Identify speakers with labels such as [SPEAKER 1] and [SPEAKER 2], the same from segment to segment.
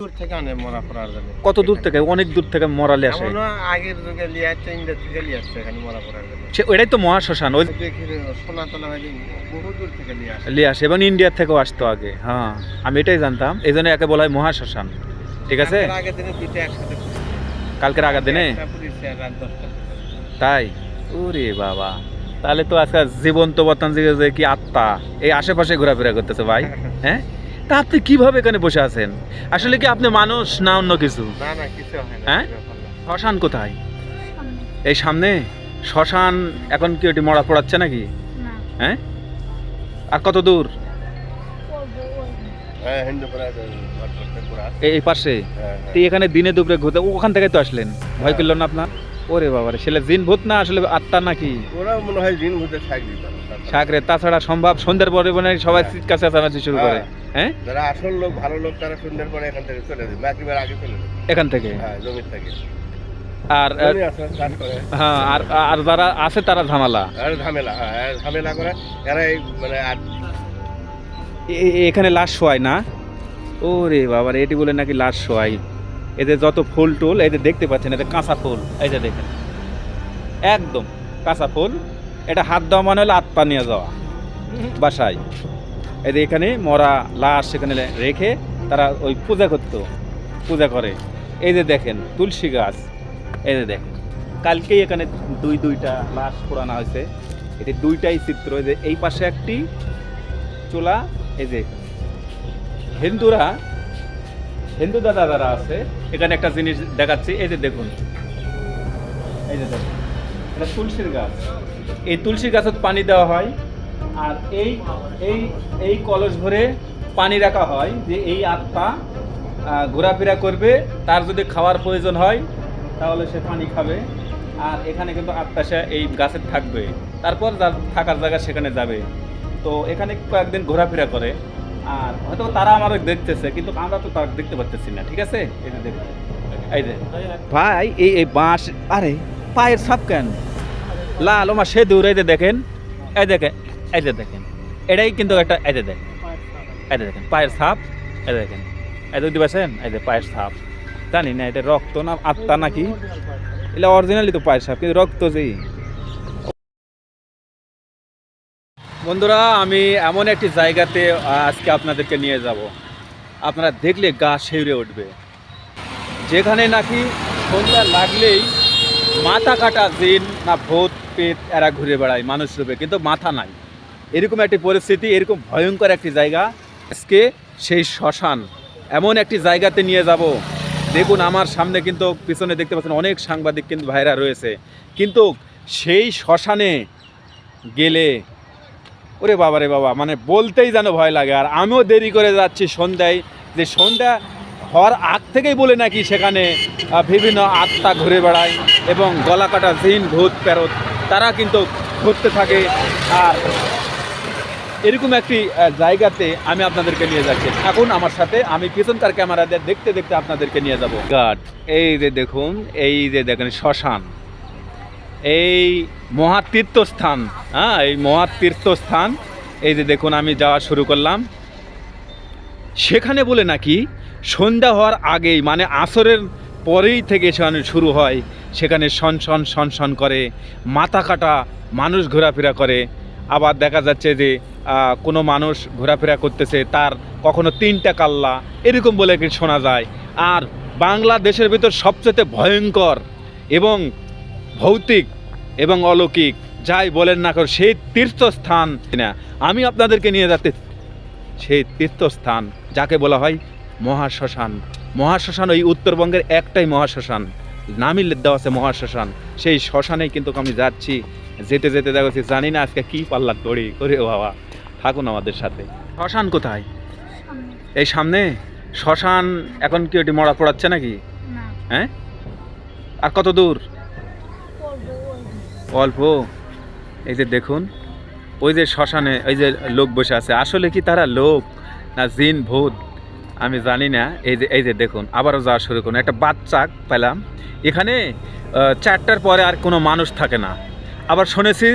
[SPEAKER 1] দূর থেকে আনে মরা পড়ার জন্য
[SPEAKER 2] কত দূর থেকে? অনেক দূর থেকে মরালে আসে।
[SPEAKER 1] এমনও আগের যুগে লিয়ে আসছে ইন্ডিয়া থেকে লিয়ে আসছে এখানে মরা পড়ার জন্য
[SPEAKER 2] সে ওইটাই তো মহাশ্মশান ওই
[SPEAKER 1] দেখি সোনা বহু দূর থেকে লিয়ে আসে।
[SPEAKER 2] লিয়ে আসে। এবং ইন্ডিয়া থেকেও আসতো আগে। হ্যাঁ আমি এটাই জানতাম। এই জন্য একে বলা হয় মহাশ্মশান ঠিক আছে?
[SPEAKER 1] কালকের আগের দিনে দুইটা একসাথে
[SPEAKER 2] কালকের আগের তাই? ওরে বাবা। তাহলে তো আজকাল জীবন্ত বর্তমান যে কি আত্মা। এই আশেপাশে ঘোরাফেরা করতেছে ভাই। হ্যাঁ? তা আপনি কীভাবে এখানে বসে আছেন? আসলে কি আপনি মানুষ না অন্য কিছু?
[SPEAKER 1] না না কিছু হ্যাঁ?
[SPEAKER 2] শ্মশান কোথায়? এই সামনে? শ্মশান এখন কি ওটি মরা পড়াচ্ছে নাকি? হ্যাঁ? আর কত দূর?
[SPEAKER 1] হ্যাঁ
[SPEAKER 2] এই পাশে?
[SPEAKER 1] হ্যাঁ
[SPEAKER 2] এখানে দিনে দুপুরে ঘুরতে ওখান থেকে তো আসলেন। ভয় করল না আপনার? ওরে বাবারে সেটা জিন ভূত না আসলে আত্মা নাকি?
[SPEAKER 1] ওরা মনে হয় দিত
[SPEAKER 2] সাকরে তাছাড়া সম্ভব সন্ধ্যার পরে মানে সবাই চিৎকার চেঁচামেচি শুরু করে। হ্যাঁ?
[SPEAKER 1] যারা আসল লোক ভালো লোক তারা সন্ধ্যের পরে এখান থেকে চলে যায়। মাগরিবের আগে চলে যায়।
[SPEAKER 2] এখান থেকে?
[SPEAKER 1] হ্যাঁ জমির থেকে।
[SPEAKER 2] আর হ্যাঁ আর আর যারা আছে তারা ঝামেলা?
[SPEAKER 1] আর ঝামেলা হ্যাঁ ঝামেলা করে। এরা মানে
[SPEAKER 2] এখানে লাশ শোয়াই না? ওরে বাবা এটি বলে নাকি লাশ শোয়াই এদের যত ফুল টুল এদের দেখতে পাচ্ছেন এদের কাঁচা ফুল। এই যে দেখেন। একদম কাঁচা ফুল। এটা হাত দেওয়া মানে হলো আত্মা নিয়ে যাওয়া। বাসায়। এই যে এখানে মরা লাশ সেখানে রেখে তারা ওই পূজা করতো, পূজা করে। এই যে দেখেন, তুলসী গাছ। এই যে দেখেন। কালকেই এখানে দুই দুইটা লাশ পোড়ানো হয়েছে। এটি দুইটাই চিত্র। এই যে এই পাশে একটি চোলা, এই যে হিন্দুরা, হিন্দু দাদা যারা আছে, এখানে একটা জিনিস দেখাচ্ছি। এই যে দেখুন। এই যে দেখুন। এটা তুলসীর গাছ। এই তুলসী গাছত পানি দেওয়া হয়। আর এই এই এই কলস ভরে পানি রাখা হয় যে এই আত্মা ঘোরাফেরা করবে। তার যদি খাওয়ার প্রয়োজন হয় তাহলে সে পানি খাবে। আর এখানে কিন্তু আত্মা সে এই গাছে থাকবে। তারপর যার থাকার জায়গা সেখানে যাবে। তো এখানে কয়েকদিন ঘোরাফেরা করে। আর হয়তো তারা আমারও দেখতেছে কিন্তু আমরা তো তার দেখতে পাচ্ছি না ঠিক আছে? এই যে দেখুন। এই যে। ভাই এই এই বাঁশ আরে পায়ের সাপ কেন? লাল ওমা, সে দূর দেখেন, এই দেখেন, এই যে দেখেন। এটাই কিন্তু একটা, এই যে দেখেন, এই যে দেখেন, পায়ের সাপ এই দেখেন। এই দেখতে পাচ্ছেন এই যে পায়ের সাপ জানি না, এটা রক্ত না আত্মা নাকি? এটা অরিজিনালি তো পায়ের সাপ কিন্তু রক্ত যেই বন্ধুরা, আমি এমন একটি জায়গাতে আজকে আপনাদেরকে নিয়ে যাব। আপনারা দেখলে গা শিউরে উঠবে। যেখানে নাকি সন্ধ্যা লাগলেই মাথা কাটা জিন না ভূত পেট এরা ঘুরে বেড়ায়, মানুষ রূপে। কিন্তু মাথা নাই। এরকম একটি পরিস্থিতি, এরকম ভয়ঙ্কর একটি জায়গা। আজকে সেই শ্মশান, এমন একটি জায়গাতে নিয়ে যাব। দেখুন, আমার সামনে কিন্তু পিছনে দেখতে পাচ্ছেন অনেক সাংবাদিক কিন্তু ভাইরা রয়েছে। কিন্তু সেই শ্মশানে গেলে, ওরে বাবা রে বাবা মানে বলতেই যেন ভয় লাগে। আর আমিও দেরি করে যাচ্ছি সন্ধ্যায়। যে সন্ধ্যা হওয়ার আগ থেকেই বলে নাকি সেখানে বিভিন্ন আত্মা ঘুরে বেড়ায় এবং গলা কাটা জিন, ভূত, প্যারত, তারা কিন্তু ঘুরতে থাকে। আর এরকম একটি জায়গাতে আমি আপনাদেরকে নিয়ে যাচ্ছি। থাকুন আমার সাথে, আমি পিছনকার ক্যামেরা দিয়ে দেখতে দেখতে আপনাদেরকে নিয়ে যাব। গাড এই যে দেখুন, এই যে দেখেন শ্মশান। এই মহাতীর্থস্থান হ্যাঁ এই মহাতীর্থস্থান। এই যে দেখুন, আমি যাওয়া শুরু করলাম। সেখানে বলে নাকি সন্ধ্যা হওয়ার আগেই মানে আসরের পরেই থেকে সেখানে শুরু হয়। সেখানে সন সন সন সন করে, মাথা কাটা মানুষ ঘোরাফেরা করে। আবার দেখা যাচ্ছে যে কোনো মানুষ ঘোরাফেরা করতেছে, তার কখনো তিনটা কাল্লা, এরকম বলে কি শোনা যায়। আর বাংলাদেশের ভিতর সবচেয়ে ভয়ঙ্কর এবং ভৌতিক এবং অলৌকিক, যাই বলেন না কেন, সেই তীর্থস্থান না। আমি আপনাদেরকে নিয়ে যাতে, সেই তীর্থস্থান, যাকে বলা হয় মহাশ্মশান। মহাশ্মশান ওই উত্তরবঙ্গের একটাই মহাশ্মশান। নামই দেওয়া আছে মহাশ্মশান। সেই শ্মশানে কিন্তু আমি যাচ্ছি। যেতে যেতে দেখছি জানি না আজকে কি পাল্লা দড়ি। করে বাবা থাকুন আমাদের সাথে। শ্মশান কোথায়? এই সামনে? শ্মশান এখন কি ওটি মরা পড়াচ্ছে নাকি? হ্যাঁ? আর কত দূর? অল্প? এই যে দেখুন ওই যে শ্মশানে ওই যে লোক বসে আছে। আসলে কি তারা লোক না জিন ভূত? আমি জানি না, এই যে এই যে দেখুন, আবারও যাওয়া শুরু করুন। একটা বাচ্চা পেলাম। এখানে চারটার পরে আর কোনো মানুষ থাকে না। আবার শুনেছি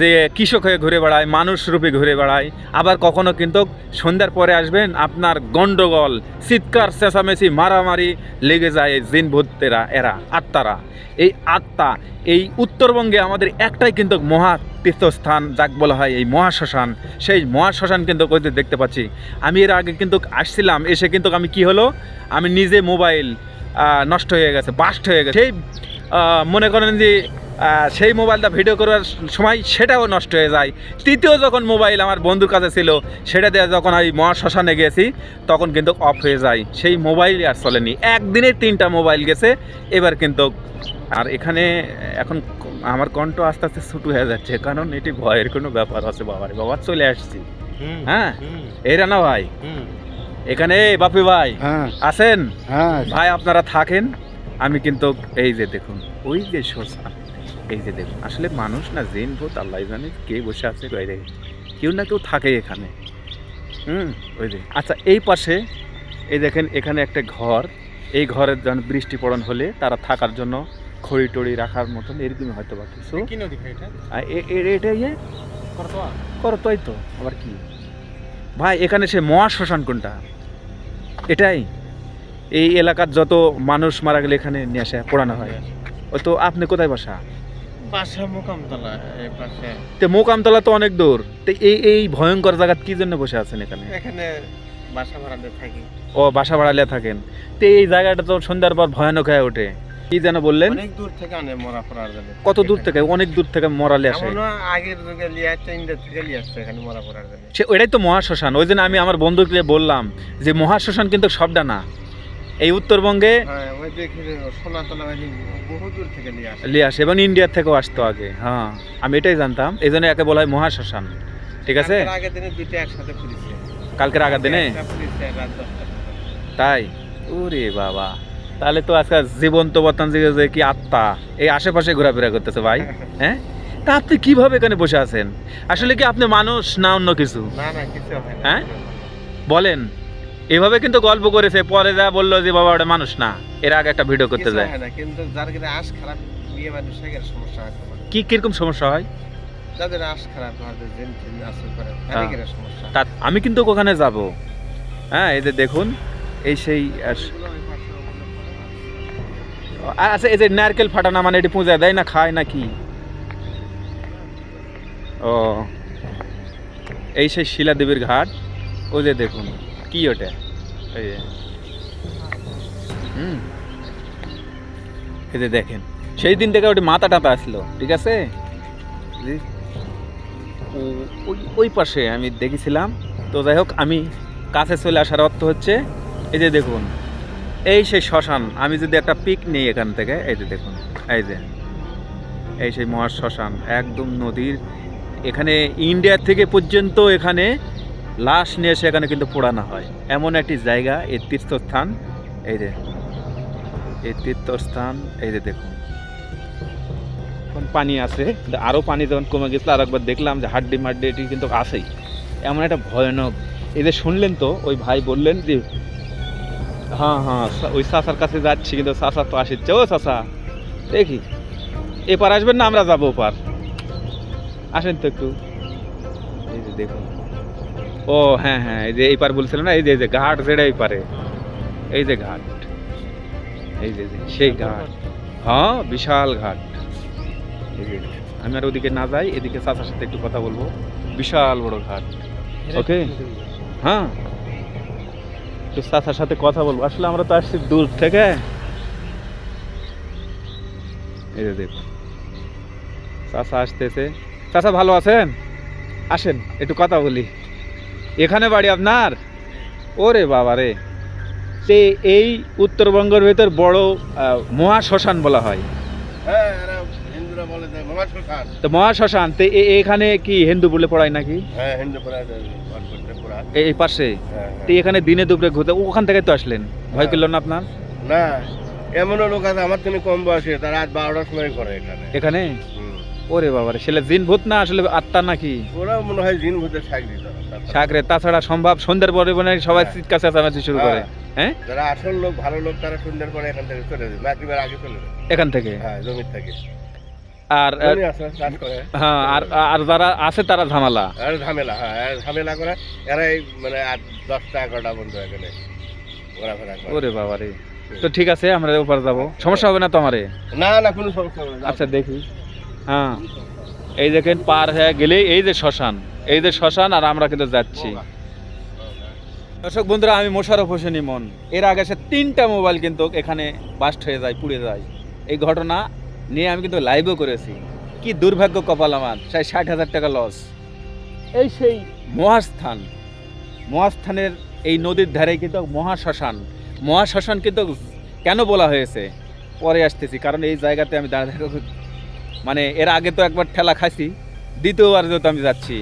[SPEAKER 2] যে কৃষক হয়ে ঘুরে বেড়ায়, মানুষ রূপে ঘুরে বেড়ায়, আবার কখনো কিন্তু সন্ধ্যার পরে আসবেন, আপনার গন্ডগোল, চিৎকার, চেঁচামেচি, মারামারি লেগে যায় জিন ভূতেরা, এরা, আত্মারা। এই আত্মা, এই উত্তরবঙ্গে আমাদের একটাই কিন্তু মহা তীর্থস্থান, যাক বলা হয় এই মহাশ্মশান। সেই মহাশ্মশান কিন্তু ওই দেখতে পাচ্ছি? আমি এর আগে কিন্তু আসছিলাম, এসে কিন্তু আমি কি হলো? আমি নিজে মোবাইল নষ্ট হয়ে গেছে, বাস্ট হয়ে গেছে। সেই মনে করেন যে সেই মোবাইলটা ভিডিও করার সময় সেটাও নষ্ট হয়ে যায়। তৃতীয় যখন মোবাইল আমার বন্ধুর কাছে ছিল সেটা দিয়ে যখন আমি মহাশ্মশানে গেছি তখন কিন্তু অফ হয়ে যায়। সেই মোবাইল আর চলেনি। একদিনে তিনটা মোবাইল গেছে এবার কিন্তু আর এখানে এখন আমার কণ্ঠ আস্তে আস্তে ছুটু হয়ে যাচ্ছে কারণ এটি ভয়ের কোনো ব্যাপার আছে বাবার বাবা চলে আসছি। হ্যাঁ? এই রানা ভাই? এখানে বাপি ভাই
[SPEAKER 3] হ্যাঁ।
[SPEAKER 2] আছেন?
[SPEAKER 3] হ্যাঁ।
[SPEAKER 2] ভাই আপনারা থাকেন? আমি কিন্তু এই যে দেখুন ওই যে শ্মশান এই যে দেখুন আসলে মানুষ না জেন ভূত আল্লাহ জানে কে বসে আছে বাইরে। কেউ না কেউ থাকে এখানে। হুম ওই যে। আচ্ছা এই পাশে এই দেখেন এখানে একটা ঘর। এই ঘরের যেন বৃষ্টি পড়ন হলে তারা থাকার জন্য খড়ি টড়ি রাখার মতন এরকমই হয়তো বা কিছু।
[SPEAKER 3] এটা?
[SPEAKER 2] ইয়ে? করতোই তো আবার কি? ভাই এখানে সে মহা শ্মশান কোনটা? এটাই। এই এলাকার যত মানুষ মারা গেলে এখানে নিয়ে আসে পড়ানো হয়। ও তো আপনি কোথায় বাসা?
[SPEAKER 3] পাশে মোকামতলা এই পাশে।
[SPEAKER 2] তো মোকামতলা তো অনেক দূর। তো এই এই ভয়ঙ্কর জায়গা কি জন্য বসে আছেন এখানে?
[SPEAKER 3] এখানে বাসা ভাড়াতে থাকি।
[SPEAKER 2] ও বাসা ভাড়ালে থাকেন। তো এই জায়গাটা তো সন্ধ্যার পর ভয়ানক হয়ে ওঠে। কি যেন বললেন?
[SPEAKER 3] অনেক দূর থেকে আনে মরা পড়ার জন্য।
[SPEAKER 2] কত দূর থেকে? অনেক দূর থেকে মরালে আসে।
[SPEAKER 3] আগের যুগে লিয়ে ইন্ডিয়া থেকে লিয়ে আসছে এখানে মরা পড়ার জন্য।
[SPEAKER 2] সে ওইটাই তো মহাশ্মশান। ওই জন্য আমি আমার বন্ধুকে বললাম যে মহাশ্মশান কিন্তু সবটা না। এই উত্তরবঙ্গে
[SPEAKER 3] হ্যাঁ ওই দেখি সোনাতলা ওই বহু দূর থেকে লিয়ে আসে।
[SPEAKER 2] এবং ইন্ডিয়ার থেকেও আসতো আগে হ্যাঁ আমি এটাই জানতাম এই জন্য একে বলা হয় মহাশ্মশান ঠিক আছে?
[SPEAKER 3] কালকের আগের দিনে।
[SPEAKER 2] তাই? ওরে বাবা তাহলে তো আজকে জীবন্ত বর্তমান যে কি আত্মা এই আশেপাশে ঘোরাফেরা করতেছে ভাই হ্যাঁ? তা আপনি কীভাবে এখানে বসে আছেন? আসলে কি আপনি মানুষ না অন্য কিছু?
[SPEAKER 3] হ্যাঁ?
[SPEAKER 2] বলেন। এভাবে কিন্তু গল্প করেছে পরে যা বলল যে বাবা ওটা মানুষ না। এর আগে একটা ভিডিও করতে যায়।
[SPEAKER 3] কিন্তু যার কিনা আশ খারাপ বিয়ে মানুষের এর সমস্যা আছে
[SPEAKER 2] কি কীরকম সমস্যা হয়?
[SPEAKER 3] যাদের আশ খারাপ হয়তো জেন টেন আসল করে
[SPEAKER 2] হ্যাঁ।
[SPEAKER 3] সমস্যা।
[SPEAKER 2] আমি কিন্তু ওখানে যাব। হ্যাঁ এই যে দেখুন এই সেই। আচ্ছা এই যে নারকেল ফাটানা মানে এটি পূজা দেয় না খায় না কি? ও এই সেই শিলা দেবীর ঘাট ও যে দেখুন। কি ওটা এই হুম। এই যে দেখেন, সেই দিন থেকে ওটি মাথা টাতা আসলো, ঠিক আছে? ওই ওই পাশে আমি দেখেছিলাম। তো যাই হোক, আমি কাছে চলে আসার অর্থ হচ্ছে, এই যে দেখুন, এই সেই শ্মশান, আমি যদি একটা পিক নিই এখান থেকে, এই যে দেখুন, এই যে, এই সেই মহা শ্মশান একদম নদীর, এখানে ইন্ডিয়া থেকে পর্যন্ত এখানে লাশ নিয়ে এসে এখানে কিন্তু পোড়ানো হয়। এমন একটি জায়গা, এই তীর্থস্থান, এই যে, এই তীর্থস্থান, এই যে দেখুন। এখন পানি আছে আরও পানি যখন কমে গেছিল, আর একবার দেখলাম যে হাড্ডি মাড্ডি এটি কিন্তু আছেই। এমন একটা ভয়ানক, এই যে শুনলেন তো, ওই ভাই বললেন যে হ্যাঁ হ্যাঁ ওই চাষার কাছে যাচ্ছি, কিন্তু চাষা তো আসছে ও চাষা দেখি, এপার আসবেন না, আমরা যাব ওপার। আসেন তো একটু। এই যে দেখুন। ও হ্যাঁ হ্যাঁ এই যে এইপার বলছিলেন না এই যে এই যে ঘাট যেটা এই পারে এই যে ঘাট এই যে সেই ঘাট। হ্যাঁ বিশাল ঘাট। এই যে আমি আর ওদিকে না যাই এদিকে চাষার সাথে একটু কথা বলব। বিশাল বড় ঘাট। ওকে হ্যাঁ। একটু চাচার সাথে কথা বলব। আসলে আমরা তো আসছি দূর থেকে। এই যে দেখুন। চাচা আসতেছে। চাচা ভালো আছেন? আসেন একটু কথা বলি। এখানে বাড়ি আপনার? ওরে বাবা রে। তে এই উত্তরবঙ্গের ভেতর বড় মহাশ্মশান বলা হয়।
[SPEAKER 1] হ্যাঁ
[SPEAKER 2] তো মহাশ্মশান তো এখানে কি হিন্দু বলে পড়ায় নাকি?
[SPEAKER 1] হ্যাঁ
[SPEAKER 2] এই পাশে?
[SPEAKER 1] হ্যাঁ,
[SPEAKER 2] তো এখানে দিনে দুপুরে ঘুরতে ওখান থেকে তো আসলেন? ভয় করল না আপনার?
[SPEAKER 1] না এমনও লোক আছে আমার থেকে কম বয়সে তারা রাত বারোটার সময় করে এখানে।
[SPEAKER 2] এখানে। ওরে বাবারে সেটা জিন ভূত না আসলে আত্মা নাকি?
[SPEAKER 1] ওরা মনে হয় জিন ভূতের
[SPEAKER 2] তাছাড়া সম্ভব সন্ধ্যার পরে মানে সবাই
[SPEAKER 1] হ্যাঁ।
[SPEAKER 2] চিৎকার চেঁচামেচি শুরু করে। হ্যাঁ।
[SPEAKER 1] যারা আসল লোক ভালো লোক তারা সুন্দর করে এখান থেকে চলে যায় আগে চলে যায়।
[SPEAKER 2] এখান থেকে?
[SPEAKER 1] হ্যাঁ জমির থেকে।
[SPEAKER 2] আর
[SPEAKER 1] করে।
[SPEAKER 2] হ্যাঁ আর আর যারা আছে তারা ঝামেলা?
[SPEAKER 1] আর ঝামেলা হ্যাঁ ঝামেলা করে এরাই মানে আট দশটা এগারোটা বন্ধু এখানে ঘোরাফেরা করে।
[SPEAKER 2] ওরে বাবা রে। তো ঠিক আছে আমরা ওপার যাব। সমস্যা হবে না তো আমারে
[SPEAKER 1] না না কোনো সমস্যা হবে না।
[SPEAKER 2] আচ্ছা দেখি। হ্যাঁ। এই দেখেন পার হয়ে গেলেই এই যে শ্মশান, এই যে শ্মশান আর আমরা কিন্তু যাচ্ছি। দর্শক বন্ধুরা, আমি মোশারফ হোসেন ইমন। এর আগে সে তিনটা মোবাইল কিন্তু এখানে বাস্ট হয়ে যায়, পুড়ে যায়। এই ঘটনা নিয়ে আমি কিন্তু লাইভও করেছি। কি দুর্ভাগ্য কপাল আমার, সেই ষাট হাজার টাকা লস এই সেই মহাস্থান, মহাস্থানের এই নদীর ধারে কিন্তু মহাশ্মশান। মহাশ্মশান কিন্তু কেন বলা হয়েছে? পরে আসতেছি, কারণ এই জায়গাতে আমি থাকা- মানে এর আগে তো একবার ঠেলা খাইছি, দ্বিতীয়বার যেহেতু আমি যাচ্ছি।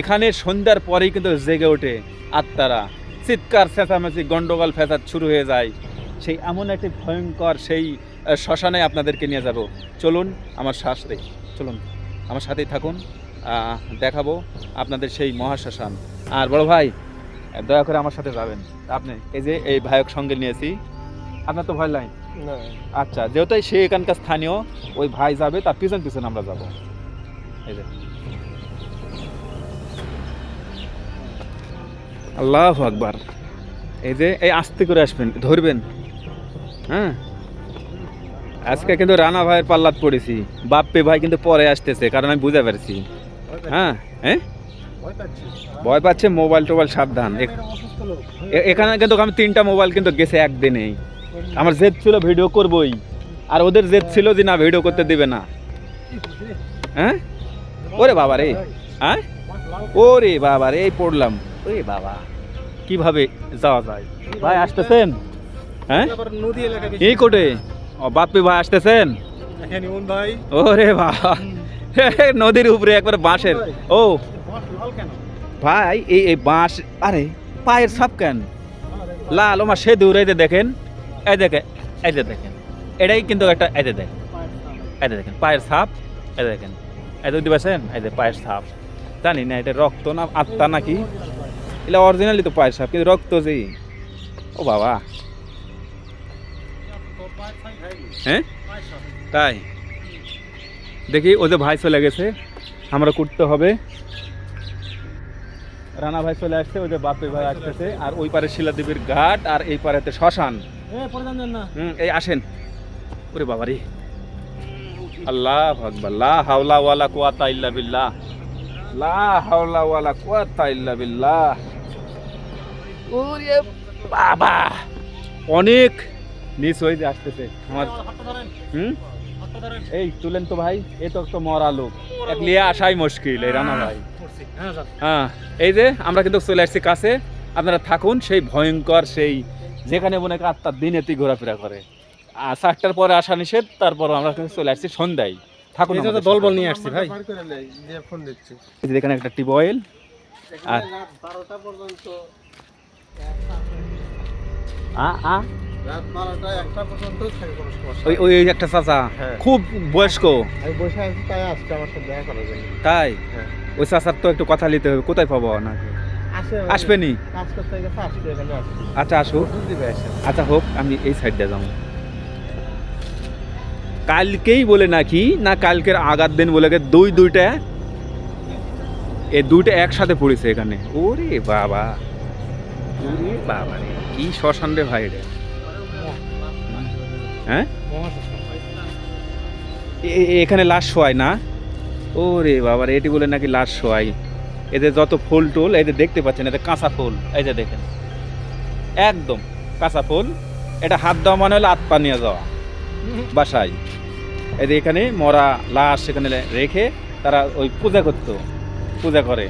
[SPEAKER 2] এখানে সন্ধ্যার পরেই কিন্তু জেগে ওঠে আত্মারা। চিৎকার, চেঁচামেচি, গন্ডগোল ফেসাদ শুরু হয়ে যায়। সেই এমন একটি ভয়ঙ্কর সেই শ্মশানে আপনাদেরকে নিয়ে যাব। চলুন, আমার সাথে, চলুন, আমার সাথেই থাকুন। দেখাবো আপনাদের সেই মহাশ্মশান। আর বড় ভাই, দয়া করে আমার সাথে যাবেন। আপনি, এই যে এই ভাইক সঙ্গে নিয়েছি। আপনার তো ভয়
[SPEAKER 1] না
[SPEAKER 2] আচ্ছা যেহেতু সে এখানকার স্থানীয় ওই ভাই যাবে তার পিছন পিছন আমরা যাব। এই যে। আল্লাহ আকবার। এই যে এই আস্তে করে আসবেন ধরবেন। হ্যাঁ? আজকে কিন্তু রানা ভাইয়ের পাল্লাত পড়েছি বাপ্পে ভাই কিন্তু পরে আসতেছে কারণ আমি বুঝতে পারছি। হ্যাঁ? হ্যাঁ ভয় পাচ্ছে। মোবাইল টোবাইল সাবধান। এখানে কিন্তু আমি তিনটা মোবাইল কিন্তু গেছে একদিনেই। আমার জেদ ছিল ভিডিও করবই। আর ওদের জেদ ছিল যে না, ভিডিও করতে দিবে না। হ্যাঁ? ওরে বাবা রে। হ্যাঁ? ওরে বাবা রে পড়লাম। ওরে বাবা। কীভাবে যাওয়া যায়? ভাই, আসতেছেন? হ্যাঁ? এই কোটে ও, বাপ্পি ভাই, আসতেছেন? ওরে বাবা। নদীর উপরে একবার বাঁশের। ও। ভাই, এই এই বাঁশ, আরে, পায়ের সাপ কেন? লাল, ওমা সে দূরে দেখেন। এই দেখে এই যে দেখেন, এটাই কিন্তু একটা, এই দেখেন এই দেখেন, পায়ের সাপ এই দেখেন, এই যে দিবেছেন এই যে পায়ের সাপ জানি না, এটা রক্ত না আত্মা নাকি? এটা অরিজিনালি তো পায়ের সাপ কিন্তু রক্ত যে। ও বাবা। হ্যাঁ? তাই। দেখি ও যে ভাই চলে গেছে, আমরা করতে হবে। রানা ভাই চলে আসছে, ওই যে বাপে ভাই আসতেছে, আর ওই পারে শিলাদেবীর ঘাট, আর এই পারেতে শ্মশান। হুম এই আসেন। ওরে বাবা রে আল্লাহ আকবার। লা হাওলা ওয়ালা ইল্লা বিল্লাহ। লা হাওলা ওয়ালা ইল্লা বিল্লাহ। ওরে বাবা। অনেক নিচ হয়ে যে আসতেছে আমার। হুম? এই তুলেন তো ভাই। এ তো একটা মরা লোক। এক লিয়ে আসাই মুশকিল এই রানা ভাই। হ্যাঁ এই যে আমরা কিন্তু চলে আসছি কাছে। আপনারা থাকুন সেই ভয়ঙ্কর সেই যেখানে মনে করেন আত্মার দিনেতেই ঘোরাফেরা করে। আর চারটার পরে আসা নিষেধ তারপর আমরা চলে আসছি সন্ধ্যায়। আমাদের সাথে।
[SPEAKER 3] দলবল নিয়ে আসছি ভাই।
[SPEAKER 2] এখানে একটা টিউবওয়েল আর
[SPEAKER 3] রাত বারোটা পর্যন্ত
[SPEAKER 2] আ আ।
[SPEAKER 3] রাত বারোটা একটা পর্যন্ত থাকে কোনো সমস্যা
[SPEAKER 2] ওই ওই ওই একটা চাচা।
[SPEAKER 3] হ্যাঁ।
[SPEAKER 2] খুব বয়স্ক।
[SPEAKER 3] তাই হ্যাঁ।
[SPEAKER 2] ওই চাচার তো একটু কথা নিতে হবে কোথায় পাবো নাকি আসবেনি? আচ্ছা আসুক আচ্ছা হোক আমি এই সাইডটা যাব। কালকেই বলে নাকি না কালকের আগার দিন বলে গে দুই দুইটা এই দুইটা একসাথে পড়েছে এখানে। ওরে বাবা। ওরে বাবা রে কি শ্মশান রে ভাই রে। হ্যাঁ? এ- এ- এখানে লাশ শোয়ায় না? ওরে বাবা রে এটি বলে নাকি লাশ শোয়াই এদের যত ফুল টুল এই যে দেখতে পাচ্ছেন এদের কাঁচা ফুল এই যে দেখেন। একদম কাঁচা ফুল। এটা হাত দেওয়া মানে হলো পা নিয়ে যাওয়া। বাসায়। এই যে এখানে মরা লাশ সেখানে রেখে তারা ওই পূজা করতো পূজা করে।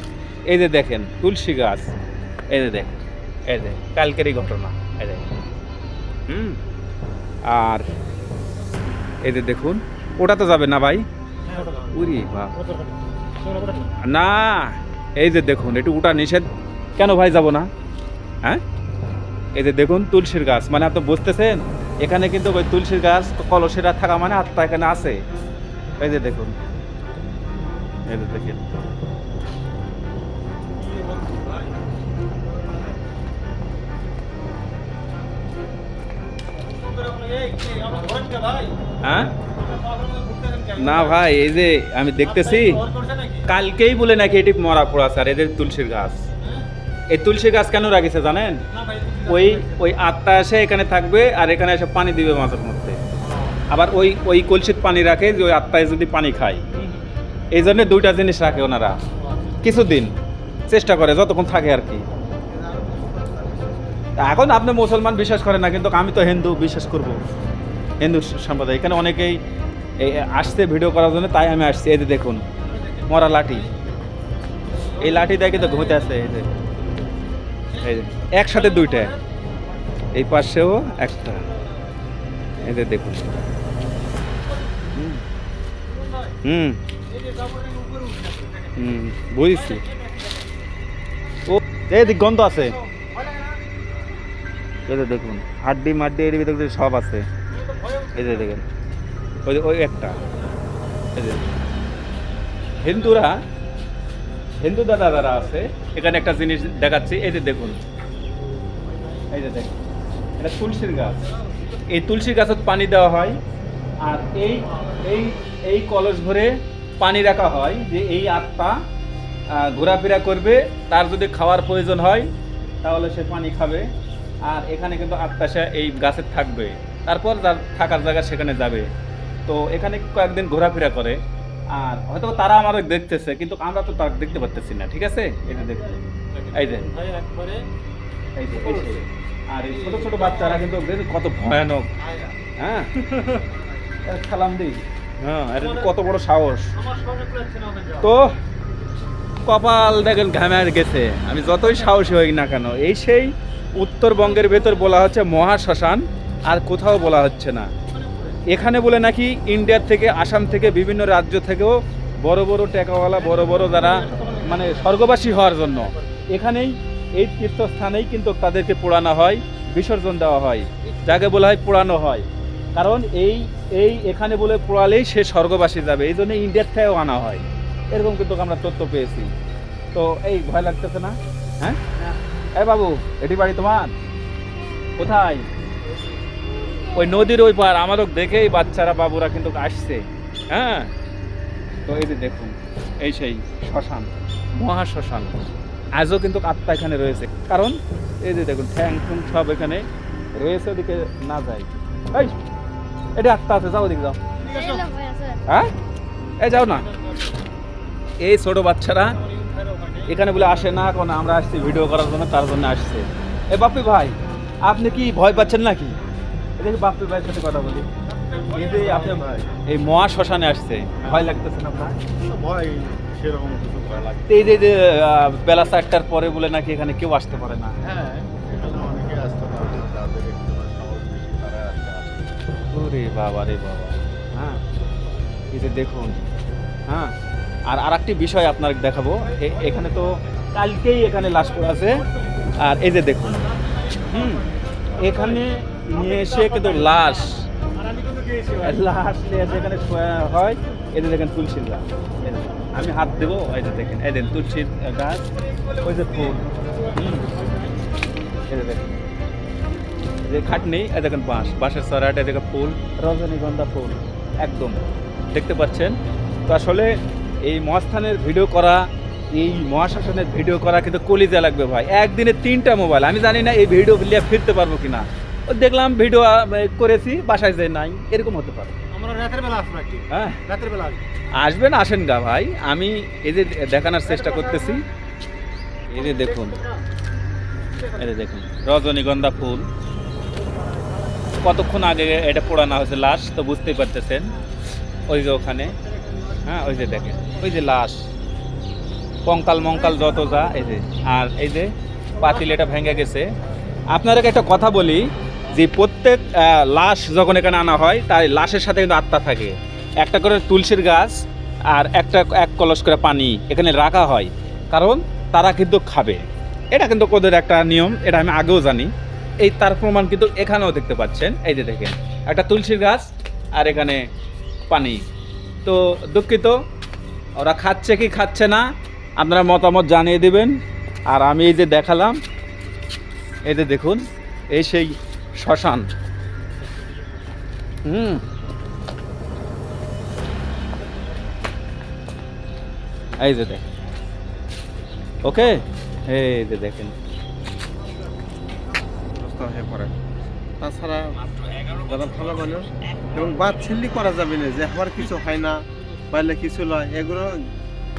[SPEAKER 2] এই যে দেখেন তুলসী গাছ। এই যে দেখেন এই যে কালকেরই ঘটনা এই দেখেন হুম। আর এই যে দেখুন ওটা তো যাবে না ভাই? উরি বাপ। না। এই যে দেখুন, একটু ওটা নিষেধ। কেন ভাই যাব না? হ্যাঁ? এই যে দেখুন, তুলসীর গাছ। মানে আপনি বুঝতেছেন? এখানে কিন্তু ওই তুলসীর গাছ, কলসেরা থাকা মানে আত্মা এখানে আছে। এই যে দেখুন। এই যে দেখেন। হ্যাঁ? না ভাই, এই যে আমি দেখতেছি, কালকেই বলে নাকি এটি মরা পড়া স্যার, এদের তুলসীর গাছ। এই তুলসী গাছ কেন রাখিছে জানেন? ওই ওই আত্মা এসে এখানে থাকবে আর এখানে এসে পানি দিবে মাছের মধ্যে। আবার ওই ওই কলসিত পানি রাখে যে ওই আত্মায় যদি পানি খায়। এই জন্য দুইটা জিনিস রাখে ওনারা। কিছুদিন চেষ্টা করে, যতক্ষণ থাকে আর কি। এখন আপনি মুসলমান বিশ্বাস করেন না, কিন্তু আমি তো হিন্দু, বিশ্বাস করব। হিন্দু সম্প্রদায়। এখানে অনেকেই এই আসছে ভিডিও করার জন্য, তাই আমি আসছি। এই দেখুন, মরা লাঠি। এই লাঠি দেখে তো ঘুমতে আছে, এই যে। এই যে, একসাথে দুইটা। এই পাশেও একটা। এই যে দেখুন। হুম। হুম, বুঝছি। ও, এই দিক গন্ধ আছে। এই দেখুন, হাড্ডি মাড্ডি এর ভিতরে সব আছে। এই যে দেখেন, ওই যে, ওই একটা। এই যে, হিন্দুরা, হিন্দু দাদা যারা আছে, এখানে একটা জিনিস দেখাচ্ছি, এই যে দেখুন। এই যে দেখুন, এটা তুলসীর গাছ। এই তুলসীর গাছত পানি দেওয়া হয়, আর এই এই এই কলস ভরে পানি রাখা হয় যে এই আত্মা ঘোরাফেরা করবে, তার যদি খাওয়ার প্রয়োজন হয়, তাহলে সে পানি খাবে, আর এখানে কিন্তু আত্মা সে এই গাছে থাকবে। তারপর যার থাকার জায়গা সেখানে যাবে। তো এখানে কয়েকদিন ঘোরাফেরা করে। আর হয়তো তারা আমাদের দেখতেছে, কিন্তু আমরা তো তার দেখতে পারতেছি না, ঠিক আছে? এই যে দেখুন। এই যে। আর এই ছোট ছোট বাচ্চারা কিন্তু কত ভয়ানক। হ্যাঁ? সালাম দিই। হ্যাঁ এটা কত বড় সাহস। তো, কপাল দেখেন ঘামে গেছে। আমি যতই সাহসী হই না কেন, এই সেই উত্তরবঙ্গের ভেতর বলা হচ্ছে মহাশ্মশান। আর কোথাও বলা হচ্ছে না। এখানে বলে নাকি ইন্ডিয়ার থেকে আসাম থেকে বিভিন্ন রাজ্য থেকেও বড় বড় টেকাওয়ালা বড় বড় যারা মানে স্বর্গবাসী হওয়ার জন্য এখানেই এই তীর্থস্থানেই কিন্তু তাদেরকে পোড়ানো হয় বিসর্জন দেওয়া হয়। যাকে বলা হয় পোড়ানো হয়। কারণ এই এই এখানে বলে পোড়ালেই সে স্বর্গবাসী যাবে এই জন্য ইন্ডিয়ার থেকেও আনা হয়। এরকম কিন্তু আমরা তথ্য পেয়েছি। তো এই ভয় লাগতেছে না? হ্যাঁ? এই বাবু এটি বাড়ি তোমার? কোথায়? ওই নদীর ওই পার আমাদের দেখেই বাচ্চারা, বাবুরা কিন্তু আসছে। হ্যাঁ? তো এই যে দেখুন, এই সেই শ্মশান, মহা শ্মশান। আজও কিন্তু আত্মা এখানে রয়েছে। কারণ এই যে দেখুন, ঠ্যাং ঠুং সব এখানে রয়েছে, ওদিকে না যায়। এই, এটা আত্মা আছে, যাও ওদিকে যাও। হ্যাঁ? এই যাও না। এই ছোট বাচ্চারা এখানে বলে আসে না এখন আমরা আসছি ভিডিও করার জন্য, তার জন্য আসছে। এ বাপি ভাই, আপনি কি ভয় পাচ্ছেন নাকি? দেখি বাপি ভাইয়ের সাথে কথা বলি। এই যে আপনি এই মহা শ্মশানে আসছে। ভয় লাগতেছে না আপনার?
[SPEAKER 1] ভয় সেরকম কিছু ভয় লাগে
[SPEAKER 2] এই যে যে, বেলা চারটার পরে বলে নাকি এখানে কেউ আসতে পারে না।
[SPEAKER 1] হ্যাঁ অনেকে আসতে পারে যাদের একটু তারা
[SPEAKER 2] ওরে বাবা রে বাবা। হ্যাঁ। এই যে দেখুন। হ্যাঁ আর আরেকটি বিষয় আপনার দেখাবো। এ- এখানে তো কালকেই এখানে লাশ পড়ে আছে। আর এই যে দেখুন। হুম এখানে নিয়ে এসে কিন্তু লাশ লাশ নিয়ে এসে এখানে হয়। এদের দেখেন তুলসীর গাছ। আমি হাত দেবো, এই যে দেখেন দেখেন তুলসীর গাছ, ওই যে ফুল। এই দেখেন। খাটনি, এই দেখেন বাঁশ, বাঁশের সরাটা দেখেন ফুল, রজনীগন্ধা ফুল, একদম। দেখতে পাচ্ছেন? তো আসলে এই মহাস্থানের ভিডিও করা, এই মহাশাসনের ভিডিও করা কিন্তু কলিজা লাগবে ভাই। একদিনে তিনটা মোবাইল, আমি জানি না এই ভিডিও ফিরতে পারব কিনা। দেখলাম ভিডিও করেছি বাসায় যে নাই এরকম হতে পারে। হ্যাঁ। আসবেন আসেন গা ভাই। আমি এই যে দেখানোর চেষ্টা করতেছি। এই যে দেখুন এই যে দেখুন রজনীগন্ধা ফুল। কতক্ষণ আগে এটা পোড়ানো হয়েছে লাশ তো বুঝতেই পারতেছেন। ওই যে ওখানে হ্যাঁ ওই যে দেখেন ওই যে লাশ। কঙ্কাল মঙ্কাল যত যা এই যে। আর এই যে পাতিল এটা ভেঙে গেছে। আপনাদেরকে একটা কথা বলি যে প্রত্যেক লাশ যখন এখানে আনা হয় তাই লাশের সাথে কিন্তু আত্মা থাকে। একটা করে তুলসীর গাছ আর একটা এক কলস করে পানি এখানে রাখা হয়। কারণ তারা কিন্তু খাবে। এটা কিন্তু ওদের একটা নিয়ম, এটা আমি আগেও জানি। এই তার প্রমাণ কিন্তু এখানেও দেখতে পাচ্ছেন। এই যে দেখেন, একটা তুলসীর গাছ আর এখানে পানি। তো দুঃখিত, ওরা খাচ্ছে কি খাচ্ছে না, আপনারা মতামত জানিয়ে দেবেন। আর আমি এই যে দেখালাম, এই যে দেখুন, এই সেই শ্মশান। হুম। এই যে দেখেন। ওকে? এই যে দেখেন।
[SPEAKER 3] হয়ে পড়ে তাছাড়া যারা ভালো মানুষ এবং বাচ্ছিল্লি করা যাবে না যে আমার কিছু হয় না পারলে কিছু লয় এগুলো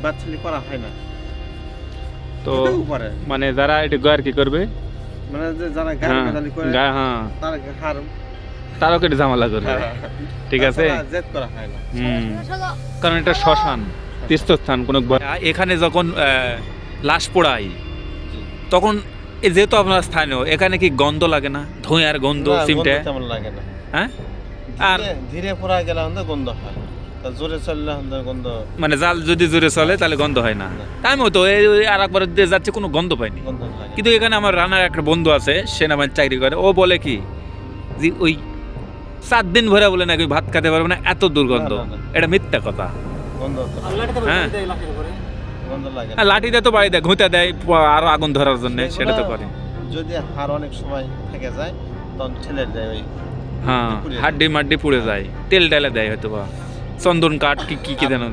[SPEAKER 3] বাচ্ছিল্লি করা হয় না।
[SPEAKER 2] তো মানে যারা এটা আর কি করবে?
[SPEAKER 3] মানে যে যারা গান
[SPEAKER 2] হ্যাঁ
[SPEAKER 3] করে
[SPEAKER 2] হ্যাঁ।
[SPEAKER 3] তারা
[SPEAKER 2] তারাও কেটে ঝামেলা করবে। ঠিক আছে?
[SPEAKER 3] তাছাড়া জেদ করা হয়
[SPEAKER 2] কারণ এটা শ্মশান তীর্থস্থান কোনো এখানে যখন আহ, লাশ পোড়াই তখন যেহেতু আপনার স্থানীয় এখানে কি গন্ধ লাগে না? ধোঁয়ার গন্ধ সিমটে?
[SPEAKER 3] লাগে না।
[SPEAKER 2] হ্যাঁ? আর
[SPEAKER 3] ধীরে- ধীরে পড়া গেলে গন্ধ হয়। তা জোরে চললে গন্ধ
[SPEAKER 2] মানে জাল যদি জোরে চলে তাহলে গন্ধ হয় না। আমিও তো আর একবার যাচ্ছে কোনো গন্ধ পাইনি। কিন্তু এখানে আমার রানার একটা বন্ধু আছে সেনাবাহিনী চাকরি করে। ও বলে কি যে ওই সাত দিন ভরে বলে নাকি ভাত খেতে পারবে না এত দুর্গন্ধ। এটা মিথ্যা কথা।
[SPEAKER 3] গন্ধ
[SPEAKER 2] হ্যাঁ।
[SPEAKER 3] গন্ধ লাগে। না।
[SPEAKER 2] আর লাঠি দিয়ে তো বাড়ি দেয় ঘুঁতে দেয় আরও আগুন ধরার জন্য সেটা তো করে।
[SPEAKER 3] যদি হার অনেক সময় থেকে যায় তখন ঠেলে দেয় ওই
[SPEAKER 2] হ্যাঁ হাড্ডি মাড্ডি পুড়ে যায় তেল টেলে দেয় হয়তো বা চন্দন কাঠ কি কি কি জানো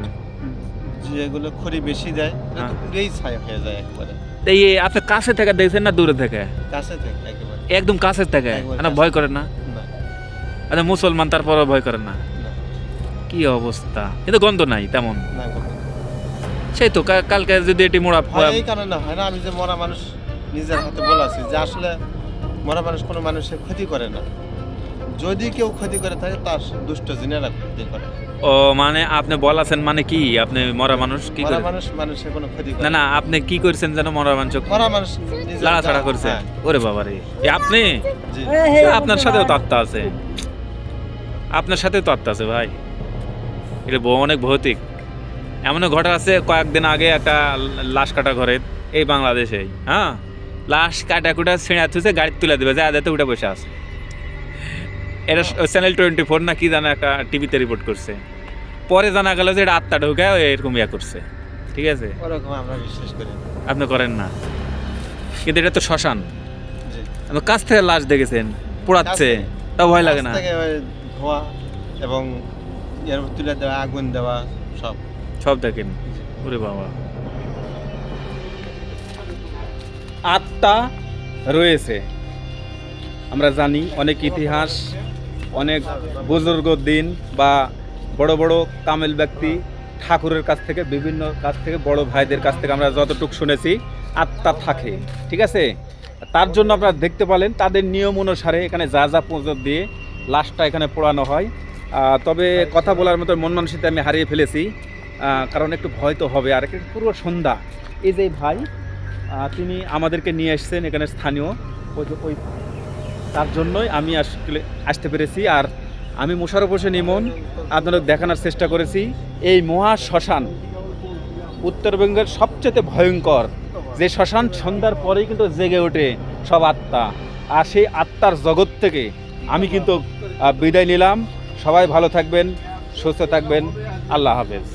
[SPEAKER 3] যেগুলো খড়ি বেশি দেয়
[SPEAKER 2] হ্যাঁ।
[SPEAKER 3] পুরেই ছাই হয়ে যায় একবারে।
[SPEAKER 2] এই এই আপনি কাছে থেকে দেখছেন না দূরে থেকে?
[SPEAKER 3] কাছে থেকে একেবারে।
[SPEAKER 2] একদম কাছে থেকে?
[SPEAKER 3] একবার
[SPEAKER 2] না ভয় করে না?
[SPEAKER 3] না।
[SPEAKER 2] আচ্ছা মুসলমান তারপরও ভয় করে না? কি অবস্থা? কিন্তু গন্ধ নাই তেমন।
[SPEAKER 3] না
[SPEAKER 2] সেই তো কালকে যদি এটি মোড়া
[SPEAKER 3] হয় এই কারণে হয় না আমি যে মরা মানুষ নিজের হাতে বলাছি যে আসলে মরা মানুষ কোনো মানুষের ক্ষতি করে না। যদি কেউ ক্ষতি করে থাকে তার দুষ্ট জিনেরা ক্ষতি করে।
[SPEAKER 2] ও মানে আপনি বলাছেন মানে কি? আপনি মরা মানুষ কি
[SPEAKER 3] মরা মানুষ মানুষের কোনো ক্ষতি করে
[SPEAKER 2] না না আপনি কি করছেন যেন মরা মানুষ
[SPEAKER 3] মরা মানুষ
[SPEAKER 2] লাড়াছাড়া করছে
[SPEAKER 3] হ্যাঁ,
[SPEAKER 2] ওরে বাবা রে। আপনি? আপনার সাথেও আছে। আপনার সাথে আছে ভাই। এটা অনেক ভৌতিক। এমন ঘটনা আছে কয়েকদিন আগে একটা লাশ কাটা ঘরে এই বাংলাদেশে হ্যাঁ? লাশ কাটা কুটা ছিঁড়া থুছে গাড়ি তুলে দেবে যা যাতে উঠে বসে আছে। এটা চ্যানেল টোয়েন্টি ফোর না কি জানা একটা টিভিতে রিপোর্ট করছে। পরে জানা গেল যে এটা আত্মা ঢুকায় এরকম ইয়া করছে। ঠিক আছে?
[SPEAKER 3] ওরকম আমরা বিশ্বাস করি
[SPEAKER 2] আপনি করেন না। কিন্তু এটা তো শ্মশান। কাছ থেকে লাশ দেখেছেন? পোড়াচ্ছে। তাও ভয় লাগে না।
[SPEAKER 3] ধোঁয়া এবং এর তুলে দেওয়া আগুন দেওয়া সব।
[SPEAKER 2] সব দেখেন। ওরে বাবা। আত্মা রয়েছে। আমরা জানি অনেক ইতিহাস, অনেক বুজুর্গ দিন বা বড় বড় কামেল ব্যক্তি ঠাকুরের কাছ থেকে, বিভিন্ন কাছ থেকে, বড় ভাইদের কাছ থেকে আমরা যতটুকু শুনেছি, আত্মা থাকে। ঠিক আছে? তার জন্য আপনারা দেখতে পেলেন, তাদের নিয়ম অনুসারে এখানে যা যা পুজো দিয়ে লাশটা এখানে পোড়ানো হয়। তবে কথা বলার মতো মন মানসিকতা আমি হারিয়ে ফেলেছি কারণ একটু ভয় তো হবে। আর একটু পুরো সন্ধ্যা। এই যে ভাই তিনি আমাদেরকে নিয়ে এসেছেন, এখানে স্থানীয়। ওই ওই তার জন্যই আমি আসলে আসতে পেরেছি। আর আমি মোশারফ হোসেন ইমন, আপনাদের দেখানোর চেষ্টা করেছি। এই মহা শ্মশান উত্তরবঙ্গের সবচেয়ে ভয়ঙ্কর। যে শ্মশান সন্ধ্যার পরেই কিন্তু জেগে ওঠে সব আত্মা। আর সেই আত্মার জগৎ থেকে আমি কিন্তু বিদায় নিলাম। সবাই ভালো থাকবেন, সুস্থ থাকবেন। আল্লাহ হাফেজ।